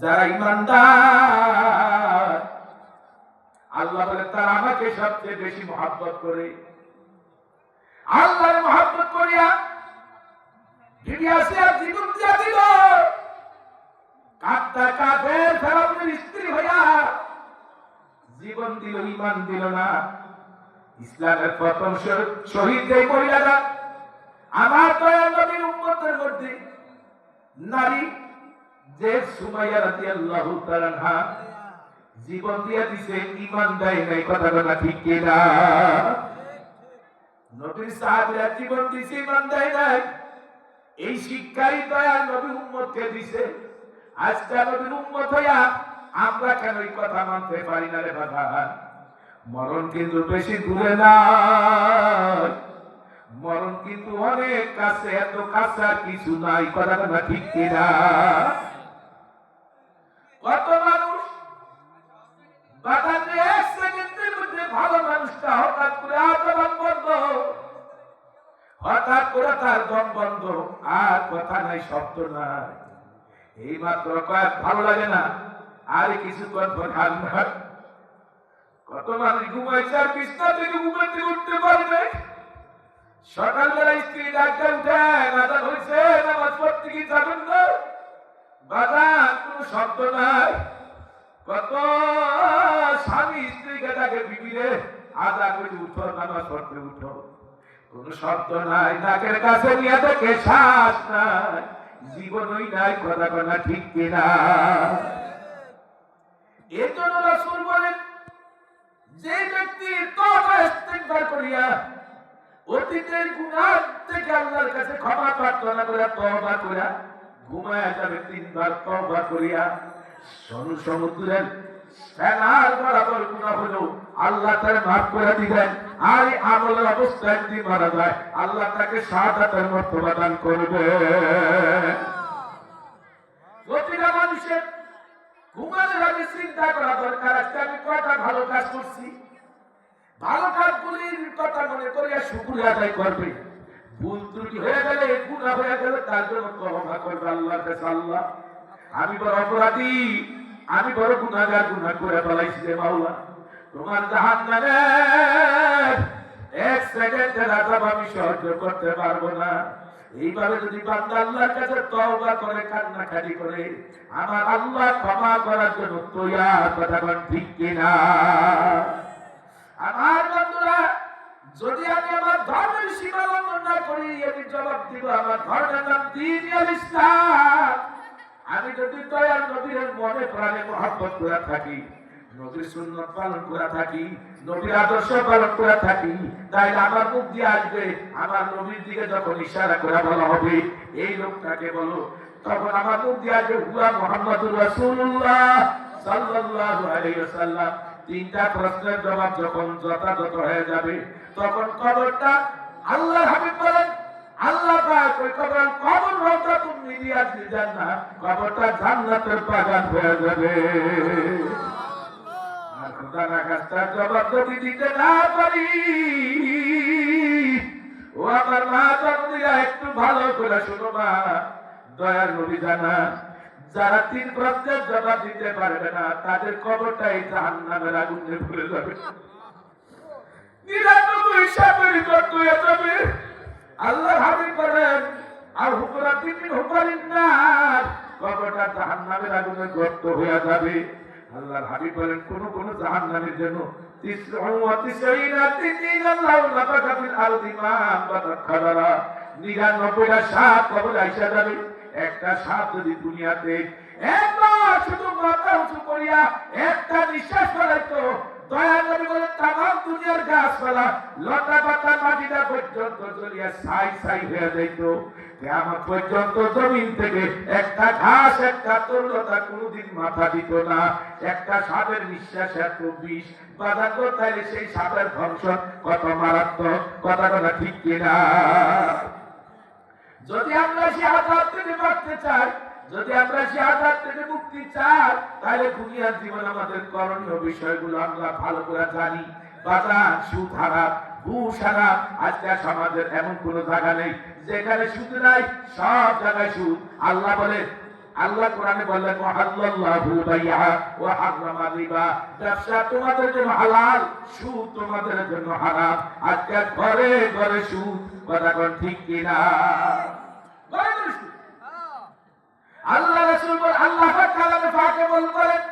যারা ইমানদার আল্লাহ বলে তারা আমাকে সবচেয়ে বেশি মহাব্বত করে। মহাব্বত করিয়া জীবন দিয়া দিল। স্ত্রী হইয়া জীবন দিল ইমান দিল না। ইসলামের প্রথম শহীদ এই মহিলারা আমার মধ্যে নারী যে সুমাইয়া রাদিয়াল্লাহু তাআলা আনহা জীবন দিয়ে দিছে ইমান দেয় নাই কথা কথা ঠিক কিনা? নবীর সাহাবীরা জীবন দিছে ইমান দেয় নাই। এই শিক্ষাই দয়া নবী উম্মতকে দিছে। আজকে নবীর উম্মত হইয়া আমরা কেন এই কথা মানতে পারি না রে বাবা? মরণ কিন্তু বেশি দূরে না মরণ কিন্তু অনেক কাছে? এত কাছে আর কিছু নাই, কথা কথা ঠিক কিনা? কত মানুষ বাগানে এক সেকেন্ডের মধ্যে ভালো মানুষটা হঠাৎ করে আচরণ বন্ধ। হঠাৎ করে তার দম বন্ধ। আর কথা নাই, শব্দ নাই। এই মাত্র কয়েক ভালো লাগে না, আর কিছুক্ষণ পর হাল কত মানুষ ঘুমাইছে আর বিছনা থেকে ঘুমাতে উঠতে পারে নাই। সকালবেলা স্ত্রী ডাক্তার উঠে নাদান হয়েছে নামাজ পড়তে কি যাবেন না বাজার শব্দ নাই। কত স্বামী স্ত্রীকে তাকে বিবিরে আদা করে উঠো, নামাজ পড়তে উঠো। কোন শব্দ নাই, নাকের কাছে নিয়ে দেখে শ্বাস নাই। জীবনই নাই, কথা কথা ঠিক কিনা। এর জন্য রাসূল বলেন, যে ব্যক্তি তওবা ইস্তিগফার করিয়া অতীতের গুনাহ থেকে আল্লাহর কাছে ক্ষমা প্রার্থনা করে ঘুমায় যাবে তিনবার করিয়া সমুদ্রের ফেনার বরাবর হলো আল্লাহ তার মাফ করে দিবেন। আর আমলের মারা যায়। আল্লাহ তাকে শাহাদাতের করবে। প্রতিটা মানুষের ঘুমানোর আগে চিন্তা করা দরকার আজকে আমি কয়টা ভালো কাজ করছি? ভালো কথা মনে করিয়া শুকুর আদায় করবে। ভুল ত্রুটি হয়ে গেলে গুণা হয়ে গেলে তার জন্য ক্ষমা করবে আল্লাহর কাছে আল্লাহ আমি বড় অপরাধী, আমি বড় গুণাগার গুণা করে ফেলাইছি রে মাওলা। তোমার জাহান নামে এক সেকেন্ডের আজাব আমি সহ্য করতে পারব না। এইভাবে যদি বান্দা আল্লাহর কাছে তওবা করে করে, আমার আল্লাহ ক্ষমা করার জন্য তৈয়ার কথা ঠিক কিনা আমার বন্ধুরা যদি আমি আমার ধর্মের সীমা লঙ্ঘন না করি আমি দিব আমার ধর্মের নাম দিন ইসলাম। আমি যদি মনে প্রাণে করে থাকি, নবীর সুন্নত পালন করে থাকি, নবীর আদর্শ পালন করে থাকি আমার মুখ দিয়ে আসবে, আমার নবীর দিকে যখন ইশারা বলা হবে, এই লোকটাকে বলো। তখন আমার মুখ দিয়ে আসবে, হুয়া মোহাম্মদুর রাসূলুল্লাহ সাল্লাল্লাহু আলাইহি ওয়াসাল্লাম। তিনটা প্রশ্নের জবাব যখন যথাযথ হয়ে যাবে, তখন কবরটা আল্লাহ হাবিব বলেন আল্লাহ পাক ওই কবর কবর রওজা তুমি রিয়াজ জান্নাত, কবরটা জান্নাতের বাগান হয়ে যাবে। দিতে ও একটু ভালো করে দয়ার যারা তিন প্রশ্নের জবাব দিতে পারবে না, তাদের কবরটাই জাহান্নামের আগুনে ভরে যাবে। যাবে আল্লাহ হাবিব বলেন, আর হুকুরা তিন হুকারিন না কবরটা জাহান্নামের আগুনে গর্ত হয়ে যাবে? আল্লাহর হাবিব বলেন, কোন কোন জাহান্নামের জন্য নিরানব্বইটা সাপ কবর আইসা যাবে। একটা সাপ যদি দুনিয়াতে একবার শুধু মাথা উঁচু করিয়া একটা নিঃশ্বাস ফেলাইতো দয়া নবী বলেন তামাম দুনিয়ার গাছপালা লতা পাতা মাটিটা পর্যন্ত ছাই ছাই হয়ে যাইত। কেমন পর্যন্ত জমিন থেকে একটা ঘাস, একটা তরুলতা কোনোদিন মাথা দিত না। একটা সাপের নিঃশ্বাস এত বিষ। বাধা তাইলে সেই সাপের ধ্বংস কত মারাত্মক? কথা কথা ঠিক কিনা? যদি আমরা সে আজাদ থেকে বাঁচতে চাই, যদি আমরা সে আজাদ থেকে মুক্তি চাই, তাহলে দুনিয়ার জীবন আমাদের করণীয় বিষয়গুলো আমরা ভালো করে জানি। বাজার সুদ ঘুষ সমাজের এমন কোন জায়গা নেই। যেখানে সুদ নাই, সব জায়গায় সুদ আল্লাহ বলে, আল্লাহ কোরআনে বললেন হারামা রিবা। ব্যবসা তোমাদের জন্য হালাল, সুদ তোমাদের জন্য হারাম। আজকে ঘরে ঘরে সুদ, কথা কোন ঠিক কিনা? আল্লাহ রাসূল বল, আল্লাহ পাক কালামে পাকে বল বলেন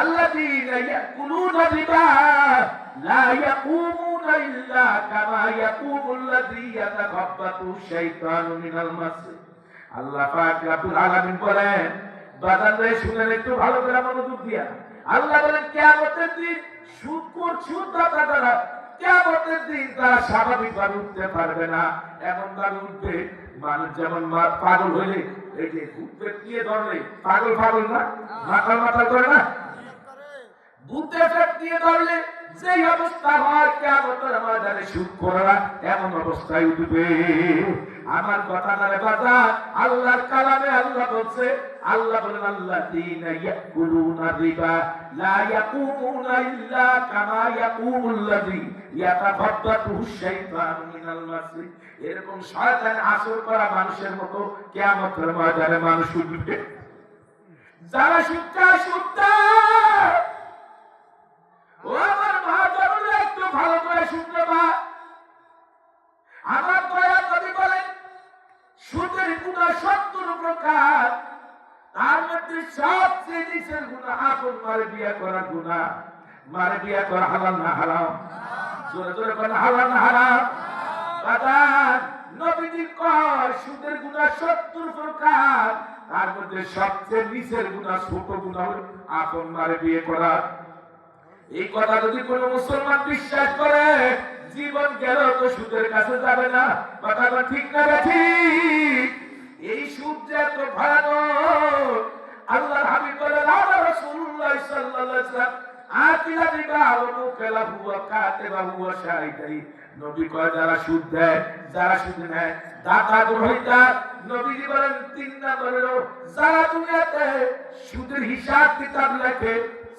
আল্লাযীনা ইয়াকুলুনা রিবা, লা ইয়াকুমু إلا كما يقوم الذي يتخبطه الشيطان من المس আল্লাহ পাক রাব্বুল আলামিন বলেন বাজারে শুনেন একটু ভালো করে মনোযোগ দিয়া আল্লাহ বলেন কিয়ামতের দিন সুদ কর সুদ দাতা যারা কিয়ামতের দিন তারা স্বাভাবিকভাবে উঠতে পারবে না এমন ভাবে উঠবে মানুষ যেমন মা- পাগল হইলে এই যে উঠবে দিয়ে ধরলে পাগল পাগল না মাথা মাথা করে না বুদ্ধে ফেট দিয়ে ধরলে অবস্থা করা এমন অবস্থায় উঠবে। আমার কথা নারে বাজার আল্লাহর কালামে আল্লাহ বলছে, আল্লাহ বলেন আল্লাহ ইয়াকুলুনা রিবা, লা ইয়াকুমুনা ইল্লা কামা মিনাল মাসি এরকম শয়তান আসর করা মানুষের মতো কিয়ামতের ময়দানে মানুষ উঠবে। যারা সুখা সুখা ও করে পা আমার দয়া কবি বলেন সুদের গুণা সত্তর প্রকার, তার মধ্যে সবচেয়ে নিচের গুণা, আপন মারে বিয়ে করার গুণা। মারে বিয়ে করা হালাল না হারাম? জোরে জোরে বলেন, হালাল না হারাম? বাদান নবীজি কয়, সুদের গুণা সত্তর প্রকার, তার মধ্যে সবচেয়ে নিচের গুণা ছোট গুণা আপন মারে বিয়ে করা। এই কথা যদি কোন মুসলমান বিশ্বাস করে, জীবন গেল তো সুদের কাছে যাবে না। কথাটা ঠিক না ঠিক? এই সুদ যে এত ভয়ানক আল্লাহ নবী কয়, যারা সুদ দেয়, যারা সুদ দাতা তিন সুদের হিসাব কিতাব লেখে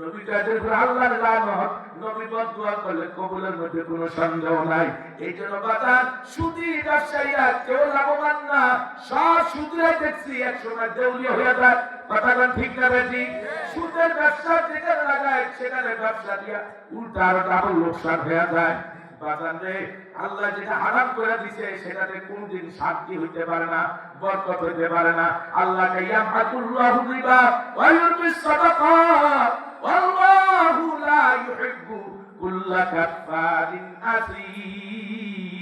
নবী তাদের আল্লাহর লানত, নবী বদুয়া করলে কবুলের মধ্যে কোনো সন্দেহ নাই। এই জন্য বাজার, সুদি ব্যবসায়ীরা কেউ লাভবান না। সব সুদরাই দেখছি এক সময় দেউলিয়া যায়। কথাটা ঠিক না বেশি সুদের ব্যবসা যেখানে লাগায়, সেখানে ব্যবসা দিয়া উল্টা আরও ডাবল লোকসান হয়ে যায়। আল্লাহ যেটা হারাম করে দিছে, সেটাতে কোনদিন শান্তি হইতে পারে না, বরকত হইতে পারে না। আল্লাহ ওয়াল্লাহু লা ইউহিব্বু কুল্লা কাফারিন আসীম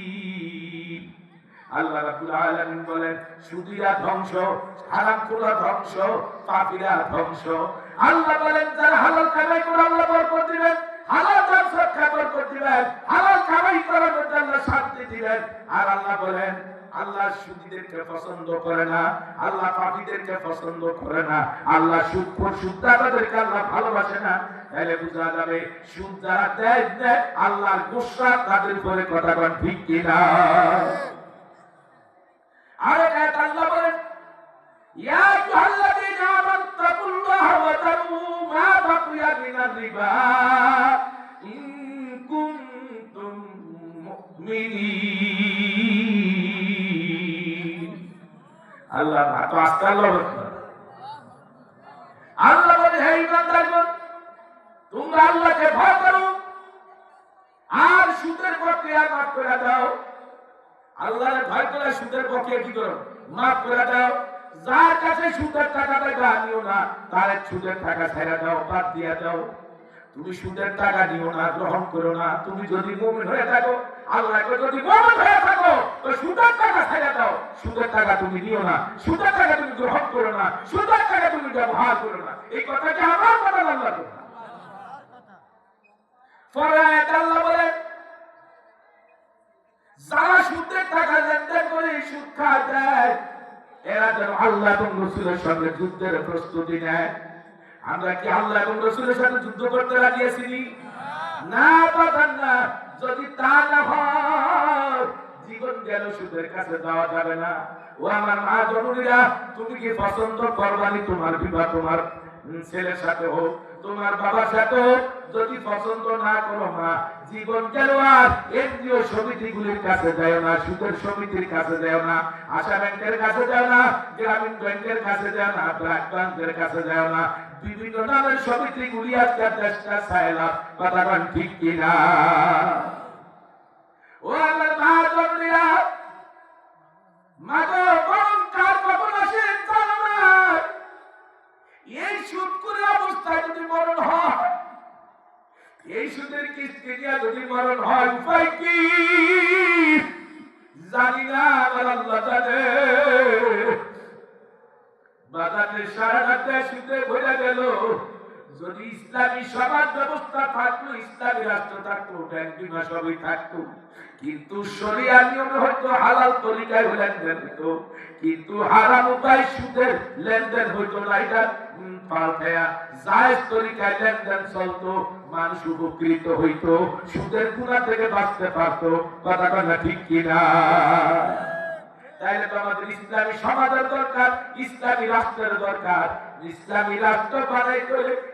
আল্লাহ রাব্বুল আলামিন বলেন, সুদিরা ধ্বংস হারামখোরা ধ্বংস পাপীরা ধ্বংস। আল্লাহ বলেন, যারা হালাল কামাই করে আল্লাহ বরকত দিবেন, হালাল ব্যবসা খাবার করে দিবেন, হালাল কামাই করার মধ্যে আল্লাহ শান্তি দিবেন। আর আল্লাহ বলেন আল্লাহ সুদীদেরকে পছন্দ করে না, আল্লাহ পাপীদেরকে পছন্দ করে না, আল্লাহ সুদ সুদাতাদেরকে আল্লাহ ভালোবাসে না। তাহলে বোঝা যাবে, সুদ যারা দেয় দেয় আল্লাহর গুসা তাদের উপরে কথা বলেন, ঠিক কিনা আর আল্লাহ বলেন, ইয়া আইয়ুহাল্লাযীনা আমানু তাকুল্লাহা ওয়া তারু মা বাকিয়া মিনার রিবা ইন কুনতুম মুমিনিন। আল্লাহ তো আস্তে আল্লাহ। আল্লাহ বলে, হে ইমানদারগণ তোমরা আল্লাহকে ভয় করো, আর সুদের প্রক্রিয়া মাফ করে দাও। আল্লাহর ভয় করে সুদের পক্ষে কি করো? মাফ করে দাও। যার কাছে সুদের টাকা নিও না। তার সুদের টাকা ছেড়ে দাও, বাদ দিয়ে দাও। তুমি সুদের টাকা দিও না, গ্রহণ করো না, তুমি যদি মুমিন হয়ে থাকো, আল্লাহকে যদি মুমিন হয়ে থাকো, তো সুদের টাকা ছেড়ে দাও। সুদের টাকা তুমি নিও না, সুদের টাকা তুমি গ্রহণ করো না, সুদের টাকা তুমি ব্যবহার করো না। এই কথা কি আমার কথা আল্লাহ পরে আল্লাহ বলেন যারা সুদের টাকা লেনদেন করে সুদ খায়, দেয়, এরা যেন আল্লাহ এবং রসুলের সঙ্গে যুদ্ধের প্রস্তুতি নেয়। আমরা কি আল্লাহ এবং রসুলের সাথে যুদ্ধ করতে রাজি আছি? না বাদান না। যদি তা না হয়, জীবন গেল সুদের কাছে যাওয়া যাবে না। ও আমার মা জননীরা তুমি কি পছন্দ করবানি তোমার বিবাহ? তোমার ছেলের সাথে হোক তোমার বাবার সাথে যদি পছন্দ না করো মা, জীবন গেল আর এনজিও সমিতিগুলির কাছে যায় না, সুদের সমিতির কাছে যায় না, আশা ব্যাংকের কাছে যায় না, গ্রামীণ ব্যাংকের কাছে যায় না ব্ল্যাক ব্যাংকের কাছে যায় না, বিভিন্ন নামের সমিতিগুলি আজকে চেষ্টা চাইলাম কথা ঠিক কিনা? ও আমার সবই থাকতো। কিন্তু শরিয়া নিয়মে হয়তো হালাল তরিকায় লেনদেন কিন্তু হারাম উপায় সুদের লেনদেন না। এটা দরকার, ইসলামী রাষ্ট্রের দরকার। ইসলামী রাষ্ট্র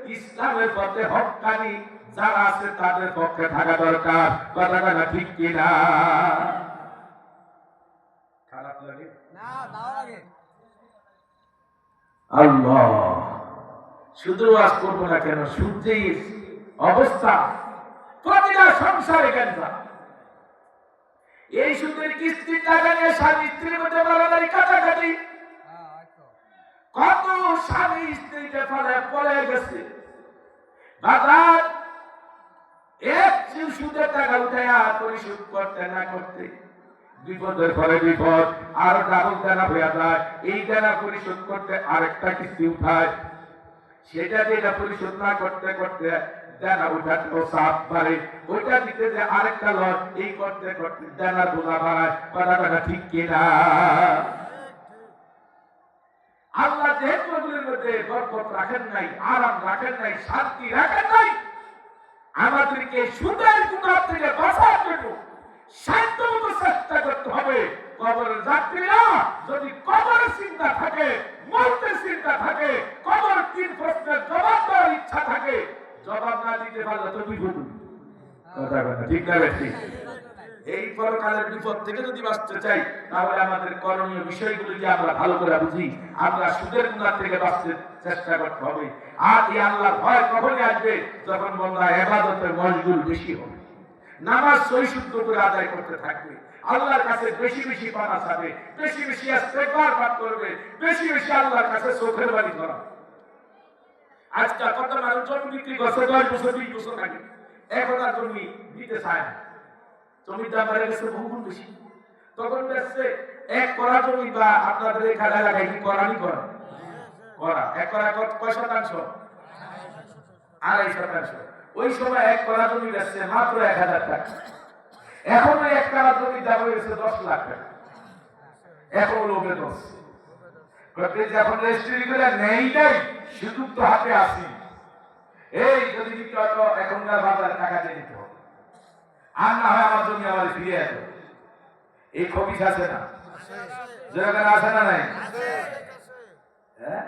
ইসলামের পথে হকানি যারা আছে তাদের পক্ষে থাকা দরকার। কথা কথা ঠিক কিনা? খারাপ লাগে। না তাও লাগে। আল্লাহ শুধু ওয়াজ করব না কেন? সূর্যের অবস্থা প্রতিটা সংসারে কেন এই সুদের কিস্তির টাকা নিয়ে স্বামী স্ত্রীর মধ্যে মারামারি কাটাকাটি। হ্যাঁ কত স্বামী স্ত্রীকে ফলে পড়ে গেছে। বাজার এক চিউ সুদের টাকা উঠে আর পরিশোধ করতে না করতে বিপদের পরে বিপদ, আর ডাবল দেনা হয়ে যায়। এই দেনা পরিশোধ করতে আরেকটা কিস্তি উঠায়। সেটা যেটা পরিশোধ না করতে করতে দেনা উঠাতেও চাপ বাড়ে। ওইটা দিতে যে আরেকটা লট, এই করতে করতে দেনা বোঝা বাড়ায়। কথা কথা ঠিক কিনা? আল্লাহ যেহেতু মধ্যে বরকত রাখেন নাই, আরাম রাখেন নাই, শান্তি রাখেন নাই আমাদেরকে সুন্দর কুকুর থেকে বাঁচার জন্য শান্ত মতো চেষ্টা করতে হবে। কবরের যাত্রীরা যদি কবর চিন্তা থাকে, মরতে চিন্তা থাকে, কবর তিন প্রশ্নের জবাব দেওয়ার ইচ্ছা থাকে, জবাব না দিতে পারলে তো বিপদ। ঠিক না ঠিক পরকালের বিপদ থেকে যদি বাঁচতে চাই, তাহলে আমাদের করণীয় বিষয়গুলিকে আমরা ভালো করে বুঝি। আমরা সুদের গুণার থেকে বাঁচতে চেষ্টা করতে হবে। আর এই আল্লাহ ভয় কখনই আসবে যখন বন্ধা এবাদতের মশগুল বেশি হবে। নামাজ সই শুদ্ধ করে আদায় করতে থাকবে। আল্লাহর কাছে বেশি বেশি পানা চাবে। বেশি বেশি ইস্তেগফার পাঠ করবে। বেশি বেশি আল্লাহর কাছে চোখের বাড়ি ধরা। আজকাল কত মানুষ জমি বিক্রি করছে? দশ বছর, বিশ বছর আগে। এখন আর জমি দিতে চায় না। জমির গেছে বহুগুণ বেশি। তখন বেচছে এক করা জমি বা আপনাদের এখানে এলাকায় কি করা করা? এক করা কয় শতাংশ? আড়াই শতাংশ। ওই সময় এক করা জমি বেচছে মাত্র এক হাজার টাকা। এখন ওই এক করা জমির দাম হয়ে গেছে দশ লাখ টাকা। এখন লোভে দশ। যখন রেজিস্ট্রি করে নেই নাই সুযোগ তো হাতে আসি এই যদি বিক্রি তো এখনকার বাজারে টাকা দিয়ে দিতে আর না হয় আমার জমি, আমার ফিরে আসো এই খবিস আছে না? জোরাকার আছে না নাই? হ্যাঁ?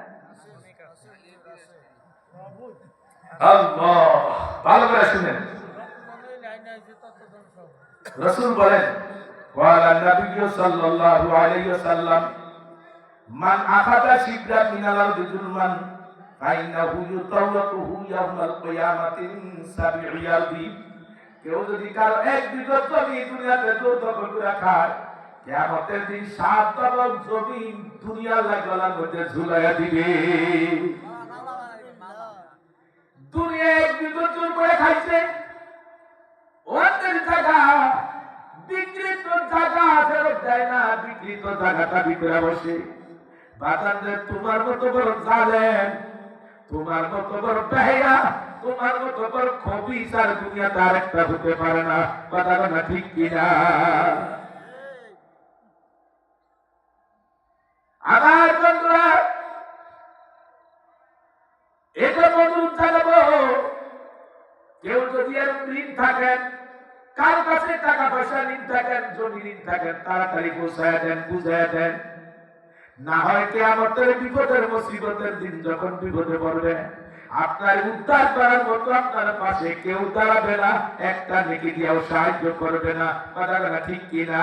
ভালো করে শুনেন। রসুল বলেন সাল্লাল্লাহু আলাইহি ওয়াসাল্লাম, মান আখাদা শিবরা মিনাল আরদি জুলমান, ফাইনাহু ইউতাওয়াকুহু ইয়াওমাল কিয়ামাতিন সাবি'য়াদি কেউ যদি কারও এক বিগত জমি দুনিয়াতে জোর দখল করে খায়, কেয়ামতের দিন সাত দখল জমি দুনিয়া লাগলার মধ্যে ঝুলাইয়া দিবে। দুনিয়া এক বিগত জোর করে খাইছে। ওদের জায়গা বিকৃত জায়গা ফেরত দেয় না বিকৃত জায়গাটা বিক্রে বসে। বাজার তোমার মতো বড় জালেন তোমার মতো বড় পেহা তোমার মতো বড় খবি সার দুনিয়াতে আরেকটা হতে পারে না। কথা না ঠিক কিনা? আমার বন্ধুরা এটা মধুর জানাব কেউ যদি এরকম ঋণ থাকেন, কার কাছে টাকা পয়সা ঋণ থাকেন, জমি ঋণ থাকেন, তাড়াতাড়ি পৌঁছায় দেন, বুঝায় দেন। না হয় কে আমাদের বিপদের মুসিবতের দিন যখন বিপদে পড়বে। আপনার উদ্ধার করার মতো আপনার পাশে কেউ দাঁড়াবে না। একটা নেকি দিয়েও সাহায্য করবে না। কথা ঠিক কিনা?